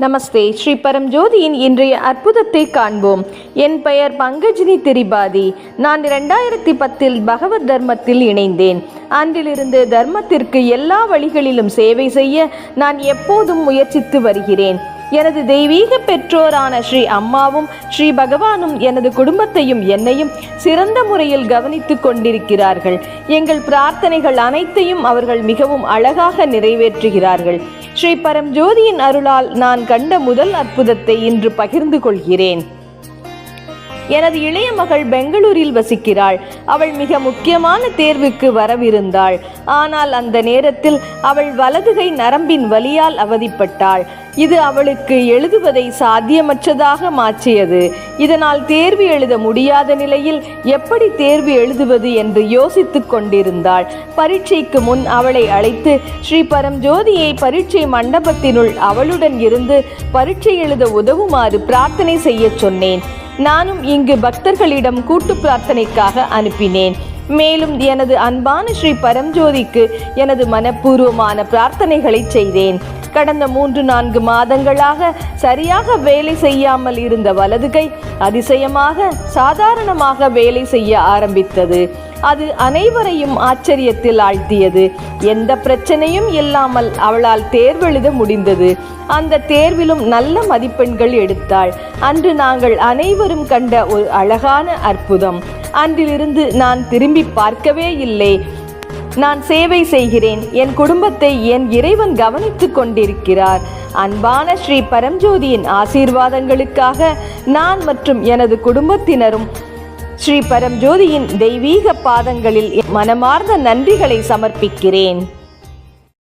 நமஸ்தே. ஸ்ரீ பரம்ஜோதியின் இன்றைய அற்புதத்தை காண்போம். என் பெயர் பங்கஜினி திரிபாதி. நான் இரண்டாயிரத்தி பத்தில் பகவத் தர்மத்தில் இணைந்தேன். அன்றிலிருந்து தர்மத்திற்கு எல்லா வழிகளிலும் சேவை செய்ய நான் எப்போதும் முயற்சித்து வருகிறேன். எனது தெய்வீக பெற்றோரான ஸ்ரீ அம்மாவும் ஸ்ரீ பகவானும் எனது குடும்பத்தையும் என்னையும் சிறந்த முறையில் கவனித்துக் கொண்டிருக்கிறார்கள். எங்கள் பிரார்த்தனைகள் அனைத்தையும் அவர்கள் மிகவும் அழகாக நிறைவேற்றுகிறார்கள். ஸ்ரீ பரம்ஜோதியின் அருளால் நான் கண்ட முதல் அற்புதத்தை இன்று பகிர்ந்து கொள்கிறேன். எனது இளைய மகள் பெங்களூரில் வசிக்கிறாள். அவள் மிக முக்கியமான தேர்வுக்கு வரவிருந்தாள். ஆனால் அந்த நேரத்தில் அவள் வலதுகை நரம்பின் வலியால் அவதிப்பட்டாள். இது அவளுக்கு எழுதுவதை சாத்தியமற்றதாக மாற்றியது. இதனால் தேர்வு எழுத முடியாத நிலையில் எப்படி தேர்வு எழுதுவது என்று யோசித்துக் கொண்டிருந்தாள். பரீட்சைக்கு முன் அவளை அழைத்து ஸ்ரீ பரம்ஜோதியை பரீட்சை மண்டபத்தினுள் அவளுடன் இருந்து பரீட்சை எழுத உதவுமாறு பிரார்த்தனை செய்யச் சொன்னேன். நானும் இங்கு பக்தர்களிடம் கூட்டு பிரார்த்தனைக்காக அனுப்பினேன். மேலும் எனது அன்பான ஸ்ரீ பரம்ஜோதிக்கு எனது மனப்பூர்வமான பிரார்த்தனைகளை செய்தேன். கடந்த மூன்று நான்கு மாதங்களாக சரியாக வேலை செய்யாமல் இருந்த வலது கை அதிசயமாக சாதாரணமாக வேலை செய்ய ஆரம்பித்தது. அது அனைவரையும் ஆச்சரியத்தில் ஆழ்த்தியது. எந்த பிரச்சனையும் இல்லாமல் அவளால் தேர்வெழுத முடிந்தது. அந்த தேர்விலும் நல்ல மதிப்பெண்கள் எடுத்தாள். அன்று நாங்கள் அனைவரும் கண்ட ஒரு அழகான அற்புதம். அன்றிலிருந்து நான் திரும்பி பார்க்கவே இல்லை. நான் சேவை செய்கிறேன். என் குடும்பத்தை என் இறைவன் கவனித்துக் கொண்டிருக்கிறார். அன்பான ஸ்ரீ பரம்ஜோதியின் ஆசீர்வாதங்களுக்காக நான் மற்றும் எனது குடும்பத்தினரும் ஸ்ரீ பரம்ஜோதியின் தெய்வீக பாதங்களில் என் மனமார்ந்த நன்றிகளை சமர்ப்பிக்கிறேன்.